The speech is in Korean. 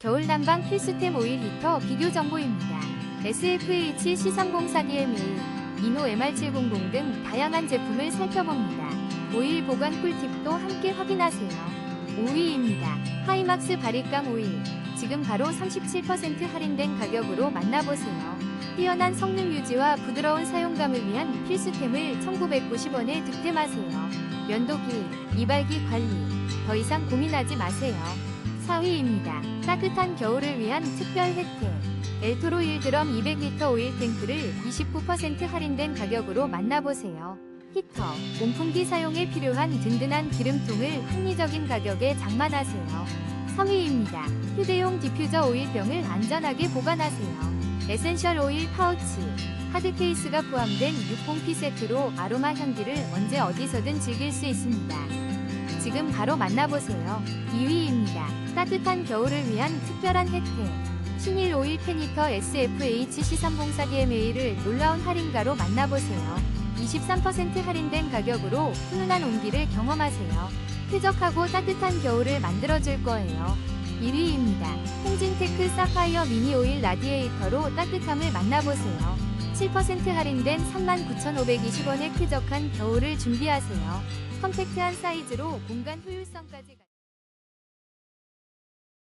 겨울 난방 필수템 오일 히터 비교 정보입니다. SFH C3042MA, 이노 MR700 등 다양한 제품을 살펴봅니다. 오일 보관 꿀팁도 함께 확인하세요. 5위입니다. 하이막스 바리깡 오일. 지금 바로 37% 할인된 가격으로 만나보세요. 뛰어난 성능 유지와 부드러운 사용감을 위한 필수템을 1990원에 득템하세요. 면도기, 이발기 관리. 더 이상 고민하지 마세요. 4위입니다. 따뜻한 겨울을 위한 특별 혜택. 엘토로 1드럼 200리터 오일 탱크를 29% 할인된 가격으로 만나보세요. 히터, 온풍기 사용에 필요한 든든한 기름통을 합리적인 가격에 장만하세요. 3위입니다. 휴대용 디퓨저 오일병을 안전하게 보관하세요. 에센셜 오일 파우치, 하드 케이스가 포함된 60P 세트로 아로마 향기를 언제 어디서든 즐길 수 있습니다. 지금 바로 만나보세요. 2위입니다. 따뜻한 겨울을 위한 특별한 혜택. 신일 오일 페니터 SFHC3042MA를 놀라운 할인가로 만나보세요. 23% 할인된 가격으로 훈훈한 온기를 경험하세요. 쾌적하고 따뜻한 겨울을 만들어줄 거예요. 1위입니다. 홍진테크 사파이어 미니 오일 라디에이터로 따뜻함을 만나보세요. 7% 할인된 39,520원의 쾌적한 겨울을 준비하세요. 컴팩트한 사이즈로 공간 효율성까지 가-